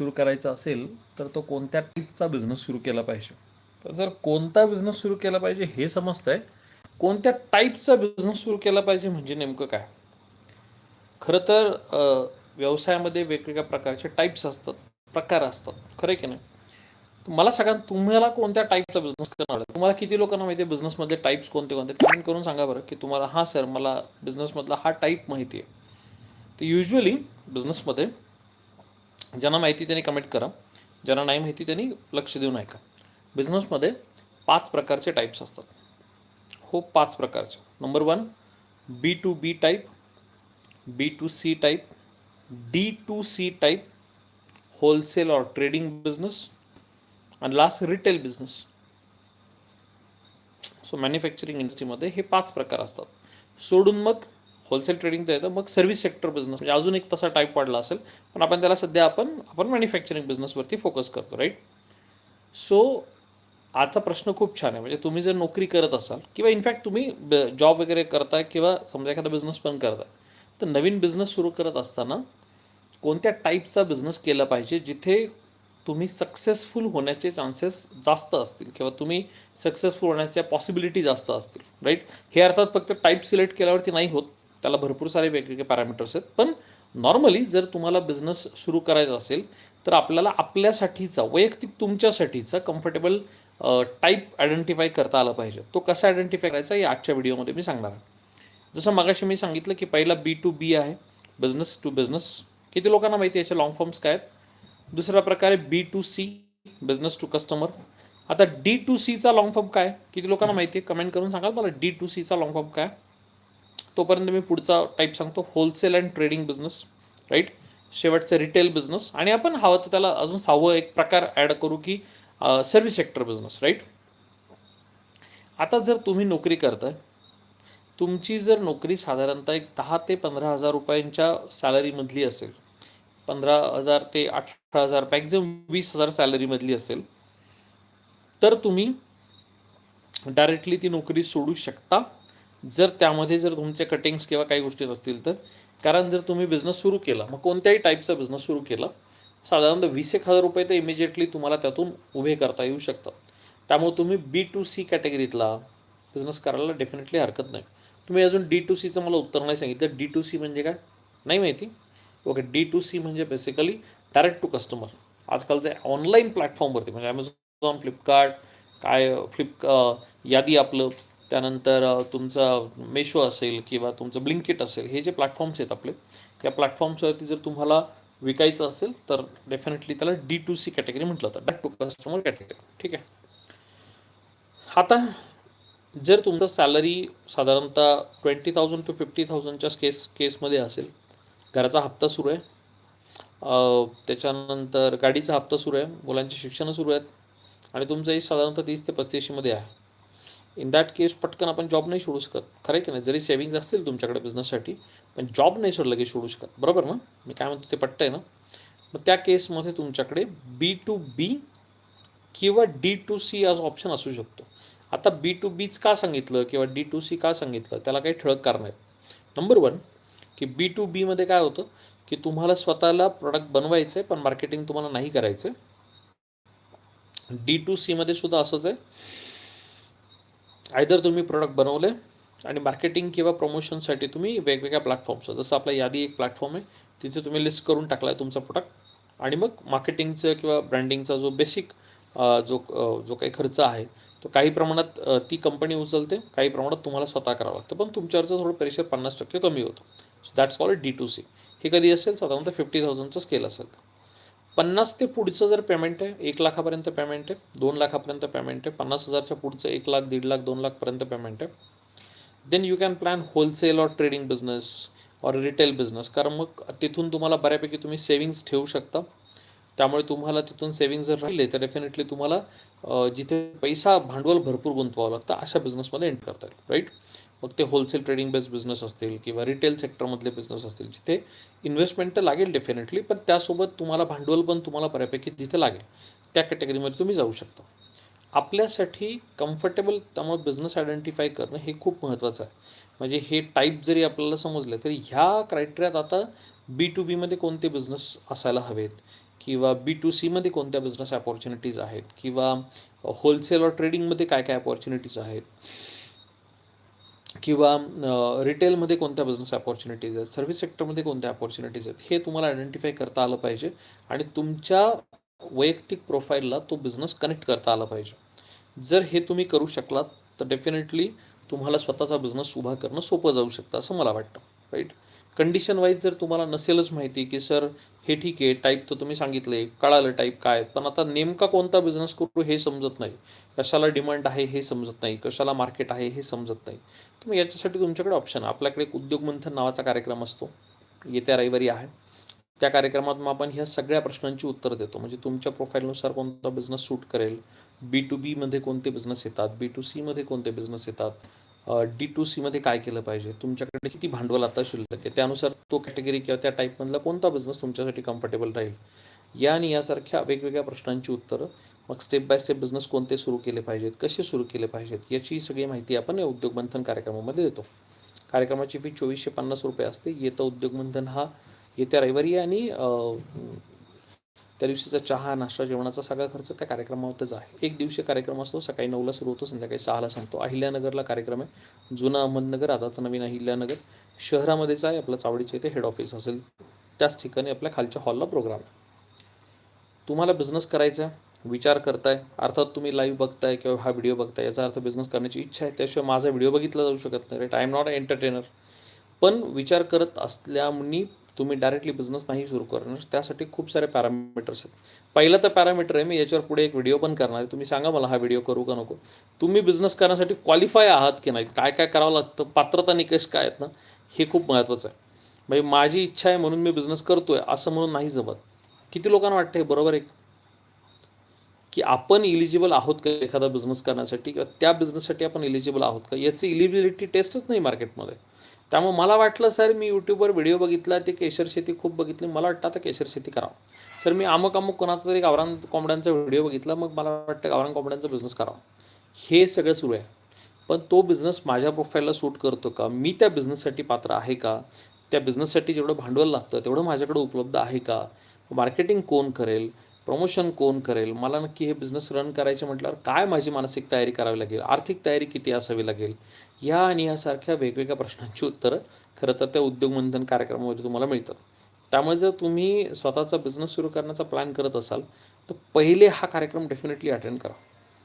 सुरू करायचा असेल तर तो कोणत्या टाईपचा बिझनेस सुरू केला पाहिजे? तर जर कोणता बिझनेस सुरू केला पाहिजे हे समजतंय कोणत्या टाईपचा बिझनेस सुरू केला पाहिजे म्हणजे नेमकं काय? खरं तर व्यवसायामध्ये वेगवेगळ्या प्रकारचे टाईप्स असतात प्रकार असतात. खरं आहे की नाही? मला सगळ्यांना तुम्हाला कोणत्या टाईपचा बिझनेस करणार तुम्हाला किती लोकांना माहिती आहे बिझनेसमधले टाईप्स कोणते कोणते? कमेंट करून सांगा बरं की तुम्हाला हा सर मला बिझनेसमधला हा टाईप माहिती आहे. तर युजली बिझनेसमध्ये ज्यांना माहिती त्यांनी कमेंट करा. ज्यांना नाही माहिती त्यांनी लक्ष देऊन ऐका बिझनेसमध्ये पाच प्रकारचे टाईप्स असतात. हो पाच प्रकारचे. Number one B to B type B to C type D to C type wholesale और ट्रेडिंग बिझनेस आणि last retail business so manufacturing इंडस्ट्रीमध्ये हे पाच प्रकार असतात. सोडून मग होलसेल ट्रेडिंग तर येतं. मग सर्व्हिस सेक्टर बिझनेस म्हणजे अजून एक तसा टाईप वाढला असेल. पण आपण त्याला सध्या आपण आपण मॅन्युफॅक्चरिंग बिझनेसवरती फोकस करतो राईट सो आजचा प्रश्न खूप छान आहे. म्हणजे तुम्ही जर नोकरी करत असाल किंवा इनफॅक्ट तुम्ही जॉब वगैरे करताय किंवा समजा एखादा बिझनेस पण करताय तर नवीन बिझनेस सुरू करत असताना कोणत्या टाईपचा बिझनेस केला पाहिजे जिथे तुम्ही सक्सेसफुल होण्याचे चान्सेस जास्त असतील किंवा तुम्ही सक्सेसफुल होण्याच्या पॉसिबिलिटी जास्त असतील राईट हे अर्थात फक्त टाईप सिलेक्ट केल्यावरती नाही होत. त्याला भरपूर सारे वेगवेगळे पॅरामीटर्स आहेत. पण नॉर्मली जर तुम्हाला बिझनेस सुरू करायचा असेल तर आपल्याला आपल्यासाठीचा वैयक्तिक तुमच्यासाठीचा कम्फर्टेबल टाईप आयडेंटिफाय करता आला पाहिजे. तो कसा आयडेंटिफाय करायचा या आजच्या व्हिडिओमध्ये मी सांगणार आहे. जसं मगाशी मी सांगितलं की पहिला बी टू बी आहे. बिझनेस टू बिझनेस किती लोकांना माहिती आहे याचे लॉंग फॉर्म्स काय आहेत? दुसरा प्रकारे B to C business to customer आता डी टू सीचा लॉंग फॉर्म काय? किती लोकांना माहिती आहे? कमेंट करून सांगाल मला. डी टू सीचा लॉंग फॉर्म काय? तोपर्यंत मी पुढचा टाईप सांगतो wholesale and trading business right शेवटचं रिटेल बिझनेस आणि आपण हवं तर त्याला अजून सहावं एक प्रकार ॲड करू की सर्व्हिस सेक्टर बिझनेस राईट आता जर तुम्ही नोकरी करताय तुमची जर नोकरी साधारणतः एक दहा ते पंधरा हजार रुपयांच्या सॅलरीमधली असेल पंधरा हजार ते अठरा हजार मॅक्झिमम वीस हजार सॅलरीमधली असेल तर तुम्ही डायरेक्टली ती नोकरी सोडू शकता. जर त्यामध्ये जर तुमचे कटिंग्स किंवा काही गोष्टी नसतील तर कारण जर तुम्ही बिझनेस सुरू केला मग कोणत्याही टाईपचा बिझनेस सुरू केला साधारणतः वीस एक हजार रुपये तर इमिजिएटली तुम्हाला त्यातून उभे करता येऊ शकतात. त्यामुळे तुम्ही बी टू सी कॅटेगरीतला बिझनेस करायला डेफिनेटली हरकत नाही. तुम्ही अजून डी टू सीचं मला उत्तर नाही सांगितलं. डी टू सी म्हणजे काय? नाही माहिती. ओके डी टू सी म्हणजे बेसिकली डायरेक्ट टू कस्टमर आजकालचे ऑनलाईन प्लॅटफॉर्मवरती म्हणजे ॲमेझॉन फ्लिपकार्ट काय फ्लिप यादी आपलं. त्यानंतर तुमचा तुमचं मेशो असेल किंवा तुमचं ब्लिंकिट असेल हे जे प्लॅटफॉर्म्स आहेत आपले त्या प्लॅटफॉर्म्सवरती जर तुम्हाला विकायचं असेल तर डेफिनेटली त्याला डी टू सी कॅटेगरी म्हटलं होतं डायरेक्ट टू कस्टमर कॅटेगरी ठीक आहे? आता जर तुमचं सॅलरी साधारणतः ट्वेंटी थाउजंड टू फिफ्टी थाउजंडच्या केस केसमध्ये असेल घराचा हप्ता सुरू आहे. त्याच्यानंतर गाडीचा हप्ता सुरू आहे मुलांची शिक्षणं सुरू आहेत आणि तुमचंही साधारणतः तीस ते पस्तीसशेमध्ये आहे. इन दॅट केस पटकन आपण जॉब नाही सोडू शकत. खरं आहे की नाही? जरी सेव्हिंग्ज असतील तुमच्याकडे बिझनेससाठी पण जॉब नाही सोडलं की सोडू शकत. बरोबर ना? मी काय म्हणतो ते पट्ट आहे ना? मग त्या केसमध्ये तुमच्याकडे बी टू बी किंवा डी टू सी आज ऑप्शन असू शकतो. आता बी टू बीच का सांगितलं किंवा डी टू सी का सांगितलं? त्याला काही ठळक कारण आहेत. नंबर वन की बी टू बीमध्ये काय होतं? की तुम्हाला स्वतःला प्रोडक्ट बनवायचं आहे पण मार्केटिंग तुम्हाला नाही करायचं आहे डी टू सीमध्ये सुद्धा असंच आहे. आयदर तुम्ही प्रोडक्ट बनवले आणि मार्केटिंग किंवा प्रमोशनसाठी तुम्ही वेगवेगळ्या प्लॅटफॉर्म्स जसं आपला यादी एक प्लॅटफॉर्म आहे. तिथे तुम्ही लिस्ट करून टाकला आहे तुमचा प्रोडक्ट आणि मग मार्केटिंगचं किंवा ब्रँडिंगचा जो बेसिक जो जो काही खर्च आहे तो काही प्रमाणात ती कंपनी उचलते. काही प्रमाणात तुम्हाला स्वतः करावं लागतं. पण तुमच्यावरचं थोडं प्रेशर पन्नास टक्के कमी होतं. So that's call D to C हे कधी असेल? साधारणतः फिफ्टी थाउजंडचं स्केल असेल. पन्नास ते पुढचं जर पेमेंट आहे एक लाखापर्यंत पेमेंट आहे दोन लाखापर्यंत पेमेंट आहे पन्नास हजारच्या पुढचं एक लाख दीड लाख दोन लाखपर्यंत पेमेंट आहे. Then you can plan wholesale or trading business or retail business कारण मग तिथून तुम्हाला बऱ्यापैकी तुम्ही सेविंग्स ठेवू शकता. त्यामुळे तुम्हाला तिथून सेविंग जर राहिले तर डेफिनेटली तुम्हाला जिथे पैसा भांडवल भरपूर गुंतवावं लागतं अशा बिझनेसमध्ये एंड करता येईल राईट मग ते होलसेल ट्रेडिंग बेस्ड बिझनेस असतील किंवा रिटेल सेक्टरमधले बिझनेस असतील जिथे इन्व्हेस्टमेंट तर लागेल डेफिनेटली पण त्यासोबत तुम्हाला भांडवल पण तुम्हाला बऱ्यापैकी तिथे लागेल. त्या कॅटेगरीमध्ये तुम्ही जाऊ शकता. आपल्यासाठी कम्फर्टेबल त्यामुळे बिझनेस आयडेंटिफाय करणं हे खूप महत्त्वाचं आहे. म्हणजे हे टाईप जरी आपल्याला समजलं तरी ह्या क्रायटेरियात आता बी टू बीमध्ये कोणते बिझनेस असायला हवेत? किंवा बी टू सीमध्ये कोणत्या बिझनेस अपॉर्च्युनिटीज आहेत? किंवा होलसेल और ट्रेडिंगमध्ये काय काय अपॉर्च्युनिटीज आहेत? किंवा रिटेलमध्ये कोणत्या बिझनेस अपॉर्च्युनिटीज आहेत? सर्व्हिस सेक्टरमध्ये कोणत्या अपॉर्च्युनिटीज आहेत? हे तुम्हाला आयडेंटिफाय करता आलं पाहिजे आणि तुमच्या वैयक्तिक प्रोफाईलला तो बिझनेस कनेक्ट करता आला पाहिजे. जर हे तुम्ही करू शकलात तर डेफिनेटली तुम्हाला स्वतःचा बिझनेस उभा करणं सोपं जाऊ शकतं असं मला वाटतं. राईट कंडिशन वाईज जर तुम्हाला नसेलच माहिती की सर हे ठीक आहे टाईप तर तुम्ही सांगितले कळालं टाईप काय पण आता नेमका कोणता बिझनेस करू हे समजत नाही. कशाला डिमांड आहे हे समजत नाही. कशाला मार्केट आहे हे समजत नाही. तर मग याच्यासाठी तुमच्याकडे ऑप्शन आहे. आपल्याकडे एक उद्योग मंथन नावाचा कार्यक्रम असतो. येत्या रविवारी आहे. त्या कार्यक्रमात मग आपण ह्या सगळ्या प्रश्नांची उत्तरं देतो. म्हणजे तुमच्या प्रोफाईलनुसार कोणता बिझनेस सूट करेल? बी टू बीमध्ये कोणते बिझनेस येतात? बी टू सीमध्ये कोणते बिझनेस येतात? डी टू सीमध्ये काय केलं पाहिजे? तुमच्याकडे किती भांडवल आता शिल्लक आहे? त्यानुसार तो कॅटेगरी किंवा त्या टाईपमधला कोणता बिझनेस तुमच्यासाठी कम्फर्टेबल राहील? या आणि यासारख्या वेगवेगळ्या प्रश्नांची उत्तरं. मग स्टेप बाय स्टेप बिझनेस कोणते सुरू केले पाहिजेत? कसे सुरू केले पाहिजेत? याची सगळी माहिती आपण या उद्योग मंथन कार्यक्रमामध्ये देतो. कार्यक्रमाची फी चोवीसशे पन्नास रुपये असते. येतं उद्योग मंथन हा येत्या रविवारी आणि त्या दिवशीचा चहा नाश्ता जेवणाचा सगळा खर्च त्या कार्यक्रमावरच आहे. एक दिवशी कार्यक्रम असतो सकाळी नऊला सुरू होतो संध्याकाळी सहाला संपतो. अहिल्यानगरला कार्यक्रम आहे. जुना अहमदनगर आताचं नवीन अहिल्यानगर. शहरामध्येच आहे आपलं चावडीच्या इथे हेड ऑफिस असेल. त्याच ठिकाणी आपल्या खालच्या हॉलला प्रोग्राम आहे. तुम्हाला बिझनेस करायचा आहे विचार करताय अर्थात तुम्ही लाईव्ह बघताय किंवा हा व्हिडिओ बघताय याचा अर्थ बिझनेस करण्याची इच्छा आहे त्याशिवाय माझा व्हिडिओ बघितला जाऊ शकत नाही. Right I am not a entertainer पण विचार करत असल्यामुळे तुम्ही डायरेक्टली बिझनेस नाही सुरू करणार. त्यासाठी खूप सारे पॅरामीटर्स आहेत. पहिला तर पॅरामीटर आहे मी याच्यावर पुढे एक व्हिडिओ पण करणार आहे. तुम्ही सांगा मला हा व्हिडिओ करू का नको? तुम्ही बिझनेस करण्यासाठी क्वालिफाय आहात की नाही? काय काय करावं लागतं? पात्रता निकष काय आहेत ना? हे खूप महत्त्वाचं आहे. म्हणजे माझी इच्छा आहे म्हणून मी बिझनेस करतो आहे असं म्हणून नाही जमत. किती लोकांना वाटतं हे बरोबर आहे? की आपण इलिजिबल आहोत का एखादा बिझनेस करण्यासाठी? किंवा त्या बिझनेससाठी आपण इलिजिबल आहोत का? याची इलिजिबिलिटी टेस्टच नाही मार्केटमध्ये त्यामुळे मला वाटलं सर मी यूट्यूबवर व्हिडिओ बघितला ते केशर शेती खूप बघितली मला वाटतं आता केशर शेती करावं. सर मी अमुक अमुक कोणाचा तरी गावरान कोंबड्यांचा व्हिडिओ बघितला मग मला वाटतं गावरान कोंबड्यांचा बिझनेस करावा. हे सगळं सुरू आहे. पण तो बिझनेस माझ्या प्रोफाईलला सूट करतो का? मी त्या बिझनेससाठी पात्र आहे का? त्या बिझनेससाठी जेवढं भांडवल लागतं तेवढं माझ्याकडे उपलब्ध आहे का? मार्केटिंग कोण करेल? प्रमोशन कोण करेल? मला नक्की हे बिझनेस रन करायचे म्हटल्यावर काय माझी मानसिक तयारी करावी लागेल? आर्थिक तयारी किती असावी लागेल? या आणि यासारख्या वेगवेगळ्या प्रश्नांची उत्तरं खरं तर त्या उद्योगमंथन कार्यक्रमामध्ये तुम्हाला मिळतात. त्यामुळे जर तुम्ही स्वतःचा बिझनेस सुरू करण्याचा प्लॅन करत असाल तर पहिले हा कार्यक्रम डेफिनेटली अटेंड करा.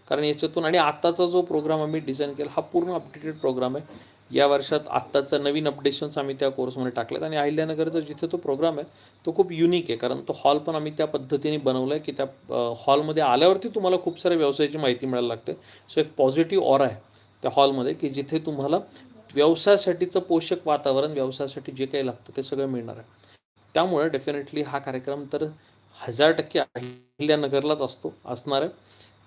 कारण याच्यातून आणि आत्ताचा जो प्रोग्राम आम्ही डिझाईन केला हा पूर्ण अपडेटेड प्रोग्राम आहे. या वर्षात आत्ताचं नवीन अपडेशन्स आम्ही त्या कोर्समध्ये टाकलेत आणि अहिल्यानगरचा जिथे तो प्रोग्राम आहे तो खूप युनिक आहे. कारण तो हॉल पण आम्ही त्या पद्धतीने बनवला आहे की त्या हॉलमध्ये आल्यावरती तुम्हाला खूप साऱ्या व्यवसायाची माहिती मिळायला लागते. सो एक पॉझिटिव्ह ऑर आहे त्या हॉलमध्ये की जिथे तुम्हाला व्यवसायासाठीचं पोषक वातावरण व्यवसायासाठी जे काही लागतं ते सगळं मिळणार आहे. त्यामुळे डेफिनेटली हा कार्यक्रम तर हजार टक्के अहिल्यानगरलाच असतो असणार आहे.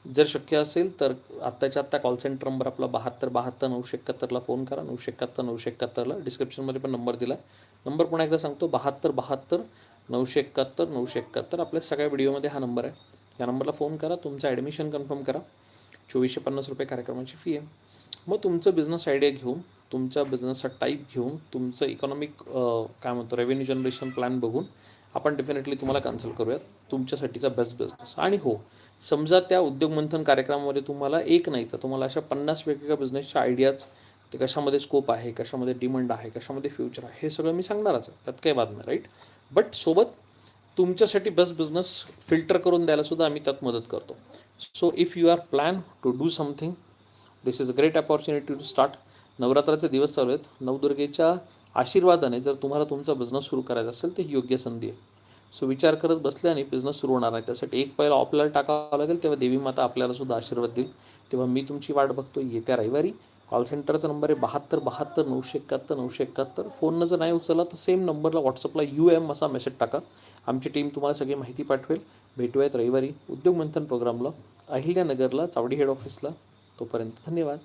जर शक्य असेल तर आत्ताच्या आत्ता कॉल सेंटर नंबर आपला बहात्तर बहात्तर नऊशे एकाहत्तरला फोन करा. नऊशे एकाहत्तर नऊशे एकाहत्तरला डिस्क्रिप्शनमध्ये पण नंबर दिला नंबर पुन्हा एकदा सांगतो बहात्तर बहात्तर नऊशे एकाहत्तर नऊशे एकाहत्तर. आपल्या सगळ्या व्हिडिओमध्ये हा नंबर आहे. या नंबरला फोन करा. तुमचं ॲडमिशन कन्फर्म करा. चोवीसशे पन्नास रुपये कार्यक्रमाची फी आहे. मग तुमचं बिझनेस आयडिया घेऊन तुमच्या बिझनेसचा टाईप घेऊन तुमचं इकॉनॉमिक काय म्हणतो रेव्हेन्यू जनरेशन प्लॅन बघून आपण डेफिनेटली तुम्हाला कॅन्सल करूयात. तुमच्यासाठीचा बेस्ट बिझनेस आणि हो समजा त्या उद्योग मंथन कार्यक्रमामध्ये तुम्हाला एक नाही तर तुम्हाला अशा पन्नास वेगवेगळ्या बिझनेसच्या आयडियाज ते कशामध्ये स्कोप आहे कशामध्ये डिमांड आहे कशामध्ये फ्युचर आहे हे सगळं मी सांगणारच आहे. त्यात काही बात नाही राईट बट सोबत तुमच्यासाठी बेस्ट बिझनेस फिल्टर करून द्यायला सुद्धा आम्ही त्यात मदत करतो. So if you are plan to do something this is a great opportunity to start नवरात्राचे दिवस चालू आहेत. नवदुर्गेच्या आशीर्वादाने जर तुम्हाला तुमचा बिझनेस सुरू करायचा असेल तर ही योग्य संधी आहे. सो विचार करत बसल्याने बिझनेस सुरू होणार आहे त्यासाठी एक पहिला आपल्याला टाकावं लागेल तेव्हा देवी माता आपल्याला सुद्धा आशीर्वाद देईल. तेव्हा मी तुमची वाट बघतो येत्या रविवारी. कॉल सेंटरचा नंबर आहे बहात्तर बहात्तर नऊशे एकाहत्तर नऊशे एकाहत्तर. फोननं जर नाही उचलला तर सेम नंबरला व्हॉट्सअपला यू एम असा मेसेज टाका. आमची टीम तुम्हाला सगळी माहिती पाठवेल. भेटूयात रविवारी. उद्योग मंथन प्रोग्रामला अहिल्यानगरला चावडी हेड ऑफिसला तोपर्यंत धन्यवाद.